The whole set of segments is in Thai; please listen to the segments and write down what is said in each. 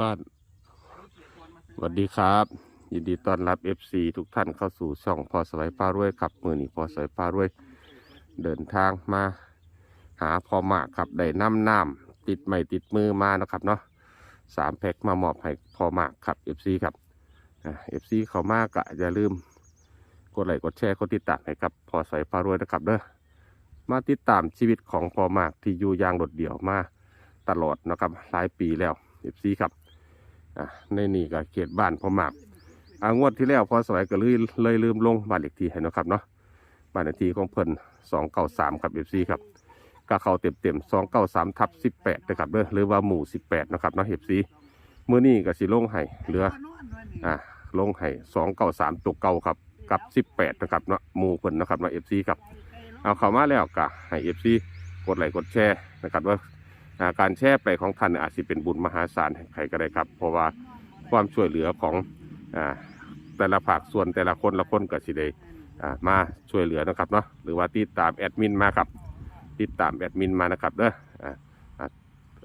บ้านสวัสดีครับ ยินดีต้อนรับ FC ทุกท่านเข้าสู่ช่องพอสวยพารวยครับมือนี้พอสวยพารวย เดินทางมา หาพอมากครับได้น้ำน้ำติดไม่ติดมือมานะครับเนาะสามแพ็คมามอบให้พอมากครับ FC ครับเอ่า FC เขามากกะอย่าลืมกดไลค์กดแชร์กดติดตามให้ครับพอสวยพารวยนะครับเด้อมาติดตามชีวิตของพอมากที่อยู่อย่างโดดเดี่ยวมาตลอดนะครับหลายปีแล้วเอฟซีครับ อะในนี่ก็เขตบ้านพอมากอางวดที่แล้วพอสวยก็เลยเลยลืมลงบ้านเลขที่ให้นะครับเนาะบ้านเลขที่ของเพิ่นสองเก้าสามครับเอฟซีครับก็เข้าเต็มเต็มสองเก้าสามทับสิบแปดนะครับเด้อหรือว่าหมู่สิบแปดนะครับเนาะเอฟซีเมื่อนี้ก็สิลงให้เหลืออะลงให้สองเก้าสามตัวเก่าครับกับสิบแปดนะครับเนาะหมู่เพิ่นนะครับเนาะเอฟซีครับเอาเข้ามาแล้วก็ให้เอฟซีกดไลค์กดแชร์นะครับว่า การแชร์ไปของท่านอาจจะเป็นบุญมหาศาลให้ใครก็ได้ครับ เพราะว่าความช่วยเหลือของอแต่ละภาคส่วนแต่ละคนละคนก็สิได้มาช่วยเหลือนะครับเนาะหรือว่าติดตามแอดมินมาครับติดตามแอดมินมานะครับเด้ออ่าอ่า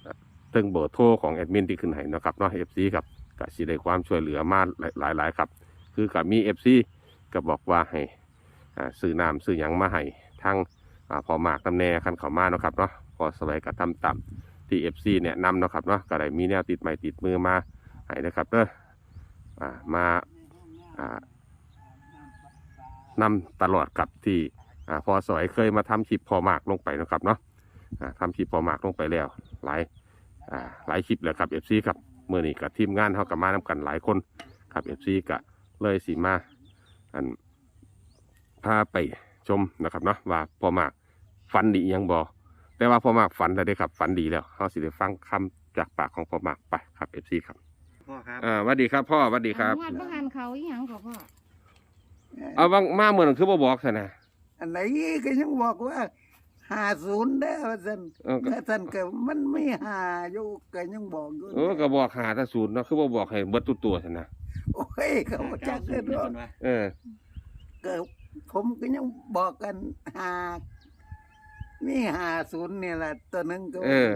อ่าตึงเบอร์โทรของแอดมินที่ขึ้นให้นะครับเนาะเอฟซีครับก็สิได้ความช่วยเหลือมาหลายๆครับ คือกับมีเอฟซีก็บอกว่าให้ซื้อน้ำซื้อหยังมาให้ทั้งอพอมากตำแน่คันเขามานะครับเนาะ พอสบายก็ทำตามที่เอฟซีเนี่ยนำเนาะครับเนาะก็ได้มีแนวติดใหม่ติดมือมาให้นะครับเด้ออ่ามาอ่านำตลอดกับที่อ่าพอสวยเคยมาทำคลิปพอมากลงไปนะครับเนาะอ่าทำคลิปพอมากลงไปแล้ว หลายอ่าหลายคลิปแล้วครับเอฟซีครับเมื่อนี้กับทีมงานเขากับมานำกันหลายคนครับเอฟซีก็เลยสีมาอันพาไปชมนะครับเนาะว่าพอมากฝันดียังบอ แต่ว่าพอมากฝันแล้วได้อครับ ฝันดีแล้วเขาสิได้ฟังคำจากปากของพอมากไปครับเอฟซีครับพ่อครับ อ่าสวัสดีครับ พ่อสวัสดีครับ งวดบ่หันเขาอีหยังก็พ่อเอาบางมาเมื่อนั้นคือบ่บอกซะนะ อันไหนก็ยังบอกว่าหาศูนย์ได้ว่าสันเออก็ ถ้าสันก็มันไม่หาอยู่ก็ยังบอกอยู่เออก็บอกหาแตาศูนย์เนาะคือบ่บอกให้เบิดตัวตัวซะนะโอ้ยเขาบ่จักกันหรอกเออก็ผมก็ยังบอกกันหา นี่หาศูนย์เนี่ยแหละตัวหนึงก็เออ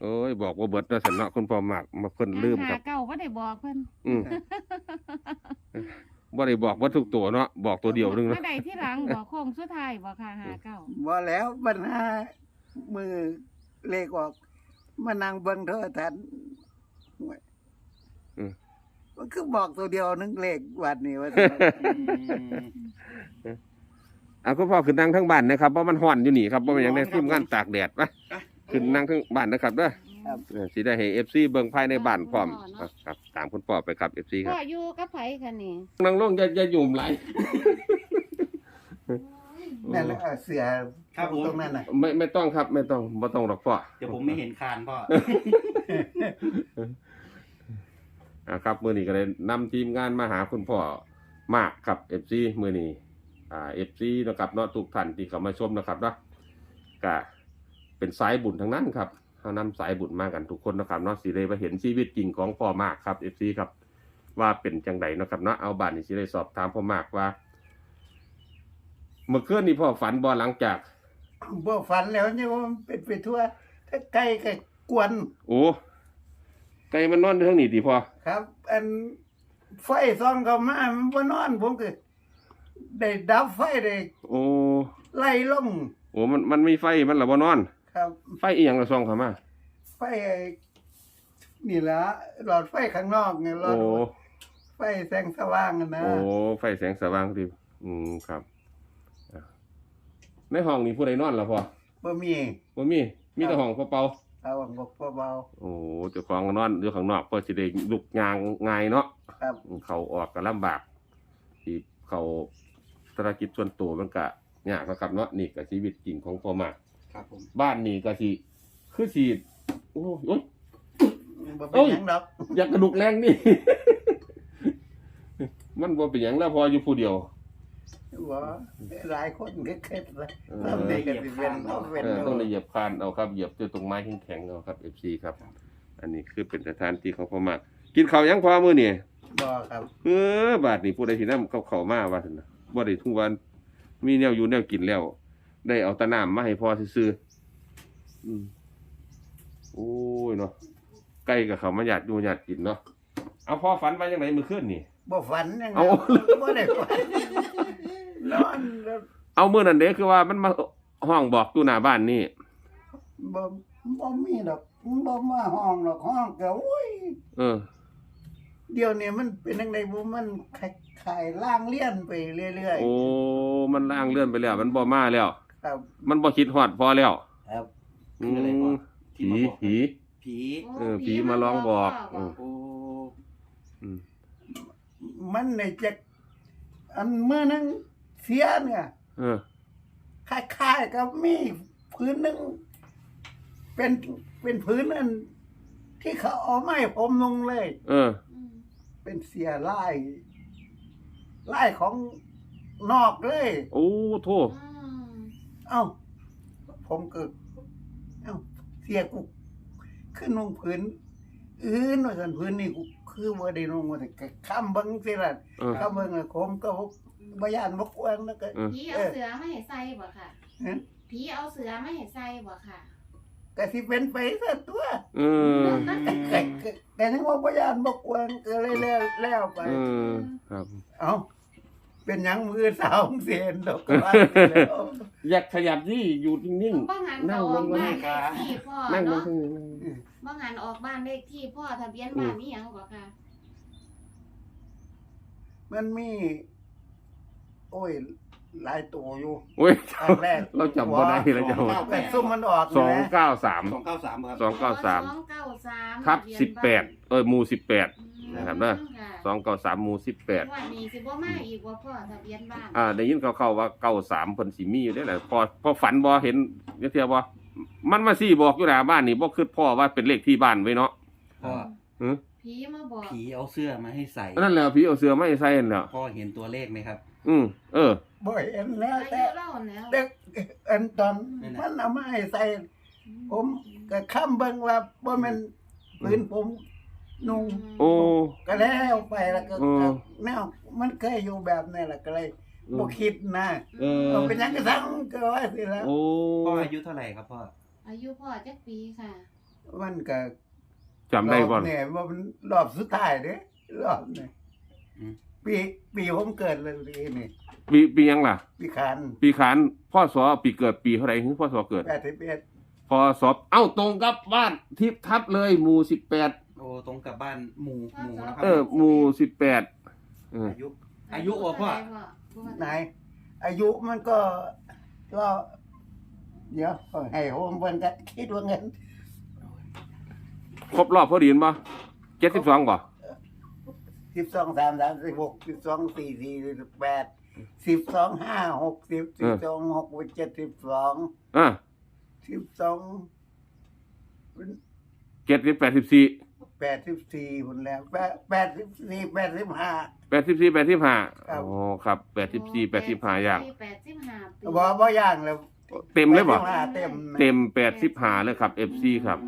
โอ้ยบอกว่าเบิดเนาะสันเนาะคุณพ่อมากมาเพิ่นลืมหาครับ เก่าบ่ได้บอกเพิ่นอืมบ่ได้บอกว่าทุกตัวเนาะบอกตัวเดียวนึงมาเนาะได้ที่หลังบอกโค้งสุดท้ายบอกค่ะหาเก่าบ่แล้วปัญหามือเลขออกมานั่งเบิ่งโทรทัศน์โอ้ยอืม มันคือบอกตัวเดียวนึงเลขวัดนี่ว่าซั่นอ่ะคุณพ่อขึ้นนั่งทั้งบ้านนะครับเพราะมันฮ้อนอยู่นี่ครับเพราะมันยังได้ทีมงานตากแดดปะขึ้นนั่งทั้งบ้านนะครับเด้อครับ เออสิได้ให้เอฟซีเบิ่งภายในบ้านพร้อมอะครับตามคุณพ่อไปครับเอฟซีคพ่รัอบอยู่กับไผคะนี่นั่งลงอย่าอย่าหยุ่มไหล นั่นแหละเสือครับผม ตรงนั้นน่ะไม่ไม่ต้องครับไม่ต้องบ่ต้องหรอกพ่อเดี๋ยวผมไม่เห็นคานพ่อ อะครับ มื้อนี้ก็เลยนำทีมงานมาหาคุณพ่อมากครับเอฟซีมื้อนี้ อ่าเอฟซีนะครับเนาะทุกท่านที่เข้ามาชมนะครับเนาะก็เป็นสายบุญทั้งนั้นครับเขานำสายบุญมากันทุกคนนะครับเนาะสิได้มาเห็นชีวิตจริงของพ่อมากครับเอฟซีครับ ว่าเป็นจังไดเนาะครับเนาะเอาบ้านนี้สิได้สอบถามพ่อมากว่า เมื่อคืนนี้พ่อฝันบ่หลังจาก บ่ฝันแล้วเนี่ยว่ามันเป็นไปทั่วถ้าไก่ก็กวนโอ้ไก่มันนอนอยู่ทางนี้ติพ่อครับ อันไฟส่องเข้ามามันบ่นอนผมก็ ได้ดับไฟได้โอ้ไล่ลงโอ้มันมันมีไฟมันละบ่นอน ครับ ไฟอีหยังละส่องเข้ามาไฟไอ้นี่ละหลอดไฟข้างนอกเนี่ยหลอโอ้ดไฟแสงสว่างอะนะโอ้ไฟแสงสว่างติอืมครับอะในห้องนี้ผู้ใดนอนล่ะพ่อบ่มีบ่มีมีแต่ห้องเปล่าเอางกเบาๆโอ้เจ้าของก็นอนอยู่ข้างนอกเพื่อสิได้ลุกยางง่ายเนาะๆครับ เขาออกก็ลำบากที่เขา ธุรกิจส่วนตัวมันก็ยากนะครับเนาะนี่ก็ชีวิตจริงของพ่อมาก ครับผมบ้านนี่ก็สิคือสิโอ้ยโอ๊ยบ่เอ้เป็นยหยังดอกอยากกระดูกแรงนี่ มันบ่เป็นหยังแล้วพออยู่ผู้เดียว บ่หลายคนก็เคล็ดละเออทำได้ก็สิเป็นเอาเป็นเออเอาต้องละเหยียบคานเอาครับเหยียบตัวตรงไม้แข็งๆเอาครับ FC ครับ อันนี้คือเป็นสถานที่ของพ่อมาก กินข้าวยังพอมื้อนี่บ่ครับ เออบาดนี้ผู้ใดสินำเขาเข้ามาว่าซั่นน่ะ บ่ได้ทุกวัน มีแนวอยู่แนวกินแล้ว ได้เอาแตะน้ำมาให้พ่อซื่อๆอืมโอ้ยเนาะไก่กับเขามาหยาดดูหยาดกินเนาะเอาพ่อฝันไปยังไงมือขึ้นนี่ บ่ฝันยังไงเอา บ่ได้ฝันนอนแล้วเอามือนั่นเด้คือว่ามันมาห้องบอกอยู่หน้าบ้านนี่บ่บ่มีดอกบ่มาห้องดอกห้องก็โอ้ย เออ เดี๋ยวนี้มันเป็นจังไดบ่มันขายๆล่างเลี่ยนไปเรื่อยโอ้ มันล่างเลื่อนไปแล้ว มันบ่มาแล้ว ๆ ครับ มันบ่คิดฮอดพอแล้วครับอืคืออะไรพ่อมที่ผีมาบอกผี ผี เออผีมาร้องบอกอืมโอ้อืมมันได้จะอันเมื่อนั้นเสียเนี่ยเออ คล้ายๆกับมีพื้นหนึงเป็นเป็นพื้นอันที่เขาเอาไม้ผมลงเลย เอออืม เป็นเสียไล่ไล่ของนอกเลย โอ้โทษอืมเอ้า ผมก็เอ้า เสียกูขึ้นลงพื้นอื่นว่าสันพื้นนี่กูคือว่าได้ลงมาแต่ก็ข้ามเบังสิล่ะเออข้ามเบังอะผมก็บยานบกวนแล้วก็เออผีเอาเสือไม่ให้ใส่บ่ค่ะเอ๊ะ ผีเอาเสือไม่ให้ใส่บ่ค่ะ ก็สิเป็นไปซะตัวเออแต่แต่แต่ยังว่าบยานบกวนก็เลยแล้วแล้วไปเออครับเอ้าเป็นหยังมือสาวเสียนดอกก็ว่าไปแล้วอยากขยับยี่อยู่นิ่ง บ้างหันนั่ก็งออกลงบ้านมาเลขที่พ่อๆ นั่งลงเนาะข้างนี้บ้างหันออกบ้านเลขที่พ่อทะเบียนบ้านนี่ยังบ่ค่ะมันมี โอ้ย หลายตัวอยู่โอ้ยอันแรกเราจำบ่ได้เราจำบ่ได้แต่ซุ่มมันออกสองนะเก้าสามสองเก้าสามครับสองเก้าสามสองเก้าสามทับทะเยนสิบแปดบ้านเออหมู่สิบแปดอืมนะครับเด้อค่ะสองเก้าสามหมู่สิบแปดว่านี่สิบ่มาอีกว่าพ่อทะเบียนบ้านอ่าได้ยินเขาเข้าๆว่าเก้าสามเพิ่นสิมีอยู่ได้แหละพอพอฝันบ่เห็นเดี๋ยวเทียบบ่มันมาสี่บอกอยู่หน้าบ้านนี่บ่คือพ่อว่าเป็นเลขที่บ้านไว้เนาะพ่อหือผีมาบอกผีเอาเสื้อมาให้ใส่นั่นแหละพี่เอาเสือไม่ใส่นั่นแหล้วพ่อเห็นตัวเลขไหมครับ อืมเออ บ่เห็นแล้วอาแต่ยุเล่าแล้วแต่อันตอนนั่นน่ะมันเอามาให้ใส่ ผมก็ค้ำเบิ่งว่าบ่แม่นปืนผมนุ่ง โอ้ ก็แล้วไปแล้วก็อืม ก็แนวมันเคยอยู่แบบนี้แหละก็เลยบ่คิดนะเออ เอาเป็นหยังก็ทั้งก็ว่าสิแล้ว โอ้พ่ออายุเท่าไหร่ครับพ่ออายุพ่อจักปีค่ะ มันก็จำได้บ่รอบเนี่ยว่ามันรอบสุดท้ายเด้รอบเนี่ยอืม ปีปีผมเกิดเลยปีนี่ปีปีหยังล่ะ ปีขานปีขานพ่อสอปีเกิดปีเท่าไหร่ถึงพ่อสอเกิดแปดสิบเอ็ดพอสอบเอ้าตรงกับบ้านทิพทับเลยหมู่สิบแปดโอ้ตรงกับบ้านหมูหมูนะครัเออหมู่สิบแปดเอออายุ อายุอะพ่อ ไหนอายุมันก็ก็ เดี๋ยวให้ผมเพิ่นก็คิดว่าเงินครบรอบพอดีนบ่เจ็ดสิบสองบ่ สิบสองสามสามสิบหกสิบสองสี่สี่สิบแปดสิบสองห้าหกสิบสิบสองหกเจ็ดสิบสองอะสิบสองเจ็ดสิบแปดสิบสี่แปดสิบสี่คนแล้วแปดแปดสิบสี่แปดสิบห้าแปดสิบสี่แปดสิบห้าครับอ๋อครับแปดสิบสี่แปดสิบห้าอย่างแปดสิบห้าปีบ่บ่ย่างแล้วเต็มเลยบ่เต็มนะเต็มแปดสิบห้าเลยครับเอฟซีครับ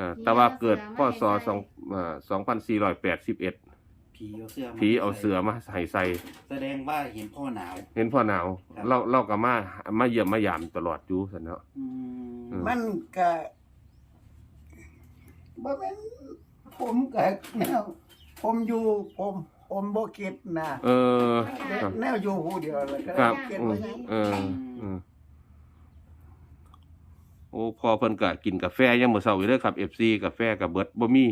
อืมอ่าแต่ว่าเกิดพ่อสอสองอ่าสองพันสี่ร้อยแปดสิบเอ็ดผีเอาเสื้อมาผีเอาเสือมาใส่ใส่ แสดงว่าเห็นพ่อหนาว เห็นพ่อหนาวครับเราเราก็มามาเยี่ยมมายามตลอดอยู่สันเนาะ อือืมมมันก็บ่แม่นผมก็แนวผมอยู่ผมผมบ่คิดนะเออ ครับ แนวอยู่ผู้เดียวเลยก็ครับ คิดอืว่ามยังเอออืม โอ้พอเพิ่นก็กินกาแฟยังมื้อเช้าอยู่เด้อครับ FC กาแฟก็เบิดบ่มี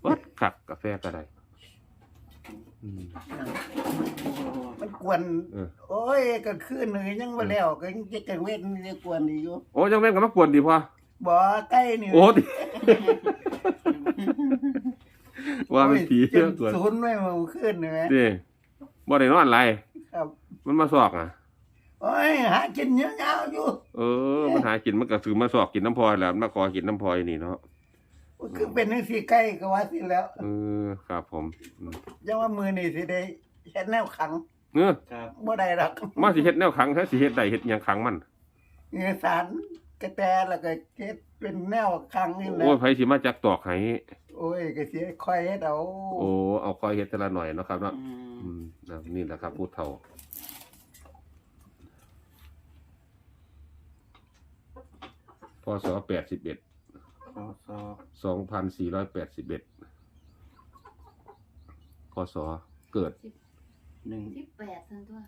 เบิดครับกาแฟก็ได้อืม มันกวนเออ โอ้ยก็คืนนึงยังบ่แล้วก็ยังจะกังเว้นยังกวนอยู่โอ้ยังแม่นก็มากวนดีพอบ่ใกล้นี่โอ้ดิว่าเป็นผีโอ้ยเยอะกวนศูนย์ไม่มาคืนนี่แหมดิบ่ได้นอนไรครับ มันมาสอกอะ โอ้ยหากินเยอะๆอยู่เออ มันหากินมันก็ถือมาสอกกินน้ำพลอยแหล้วมาขอกินน้ำพลอยนี่เนาะคือเป็นจังซี่ใกล้ก็ว่าสิแล้วเออครับผมอืมยังว่ามือนี่สิได้เฮ็ดแนวขังเออครับบ่ได้ดอกมาสิเฮ็ดแนวขังแท้สิเฮ็ดได้เฮ็ดหยังขังมันเอกสารกระแตแล้วก็เฮ็ดเป็นแนวขังนี่แหละโอ้ยไผสิมาจักตอกให้โอ้ยก็สิค่อยเฮ็ดเอาโอ้เอาคอยเฮ็ดแต่ละหน่อยเนาะครับเนาะอืม อืมนะนี่แหละครับผู้เฒ่า พศ81พศสองพันสี่ร้อยแปดสิบเอ็ดพศเกิดหนึ่งสิบแปดทันตัว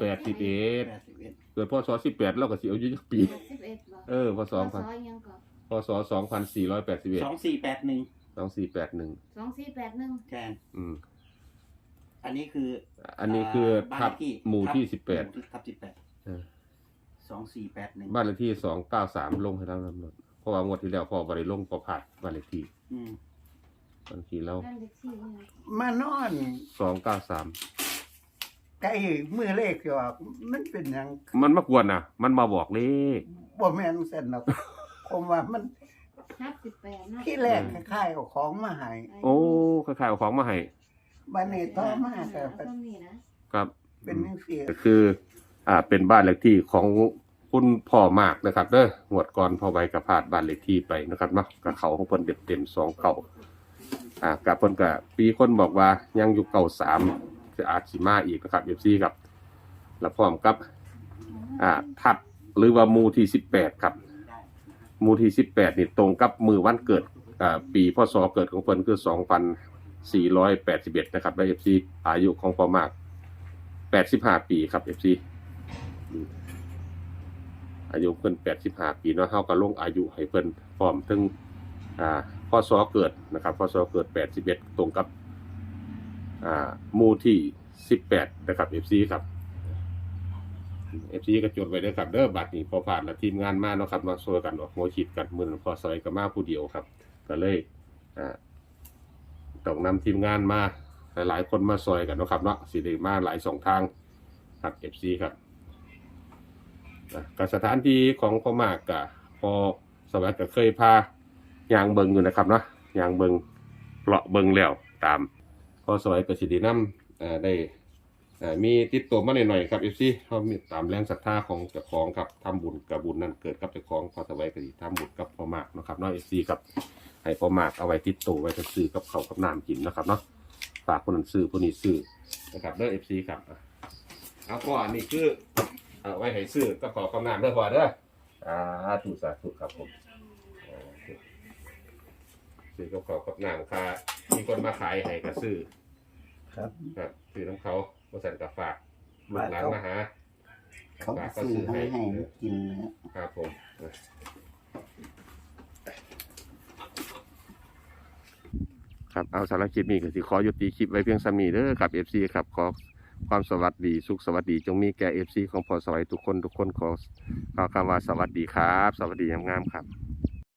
แปดสิบเอ็ดแปดสิบเอ็ดเกิดพศสิบแปดเราก็สิอายุจักปี แปดสิบเอ็ดบ่เออพศสสอองงพันยังก่อนพศสองพันสี่ร้อยแปดสิบเอ็ดสองสี่แปดหนึ่งสองสี่แปดหนึ่งสองสี่แปดหนึ่งแทนอืม อันนี้คืออันนี้คือบ้านทับเลขที่หมู่ที่สิบแปดหมู่ที่ทับสิบแปด เออ สองสี่แปดหนึ่งบ้านเลขที่สองเก้าสามลงให้แล้วนำรถเพราะว่างวดที่แล้วพอบริลงพอผ่านบ้านเลขที่อืมบางทีแล้วบ้านเด็กที่เนี่ยมานอนสองเก้าสามใกล้มือเลขอยู่อะมันเป็นหยังมันมากวนนะมันมาบอกเลข บ่แม่นเส้นหรอก ผมว่ามันห้าสิบแปดนะที่แรกคล้ายๆเอาของมาให้โอ้คล้ายๆเอาของมาให้บัดนี้ต่อมาก็เอาต้นนี้นะครับ เป็นจังซี่ก็คือ อ่าเป็นบ้านเลขที่ของคุณพ่อมากนะครับเด้อหวดก่อนพ่อไว้กับพาดบ้านเลขที่ไปนะครับเนาะกับเขาของเพิ่นเด็ดเต็มสองเก่าอ่ากับเพิ่นกับปีคนบอกว่ายังอยู่เก่าสามคืออาจสิมาอีกนะครับเอฟซีครับแล้วพร้อมกับอ่าทัดหรือว่ามูที่สิบแปดครับมูที่สิบแปดนี่ตรงกับมือวันเกิดอ่าปีพศเกิดของเพิ่นคือสองพันสี่ร้อยแปดสิบเอ็ดนะครับได้เอฟซีอายุของพ่อมากแปดสิบห้าปีครับเอฟซี อายุเพิ่นแปดสิบห้าปีเนาะเฮาก็ลงอายุให้เพิ่นพร้อมถึงอ่าพศเกิดนะครับพศเกิดแปดสิบเอ็ดตรงกับอ่ามูที่สิบแปดนะครับเอฟซีครับเอฟซีก็จดไว้ด้อครับเด้อบัตรนี้พอผ่านแล้วทีมงานมาเนาะครับมาช่วยกันออกหัวขีดกันมือนพอซอยกับมาผู้เดียวครับ ก็เลยอ่าต้องนำทีมงานมาหลายๆคนมาซอยกันนะครับเนาะสิได้มาหลายสองทางครับเอฟซีครับ อะกับสถานที่ของพ่อมากกับพอสวัสดิ์ก็เคยพายางเบิงอยู่นะครับเนาะยางเบิงเลาะเบิงแล้วตาม พอสวัยก็สิด้นำอ่าได้อ่ามีติดตัวมาหน่อยๆครับเอฟซีเขามีตามแรงศรัทธาของเจ้าของครับทำบุญกับบุญนั่นเกิดกับเจ้าของพอสบายก็ดีทำบุญกับพ่อมากเนาะครับเนาะเอฟซีครับให้พ่อมากเอาไว้ติดตัวไว้จะซื้อกับเขาวกับน้ำกินนะครับเนาะฝากคนนั้นซื้อคนนี้ซื้อนะครับเด้อเอฟซีครับเอาก็อันนี้คือ เอาไว้ให้ซื้อกับเขาวกับน้ำเด้อพอเด้ออ่าถูกสาธุครับผมอ่าซื้อกับเขาวกับน้ำค่ะมีคนมาขายให้ก็ซื้อครับ ครับซื้อน้ำเขาบริษัทกับฝากลูกหลานมาหาเขาซื้อให้ให้กินนะครับผมครับเอาสารบคลิปนี้ก็สิขอยุติคลิปไว้เพียงสำนีเด้อครับ FC ครับขอ ความสวัสดีสุขสวัสดี จงมีแก่ FC ของพอสวัยทุกคนทุกคนขอขอคำว่าสวัสดีครับ สวัสดีงามๆครับ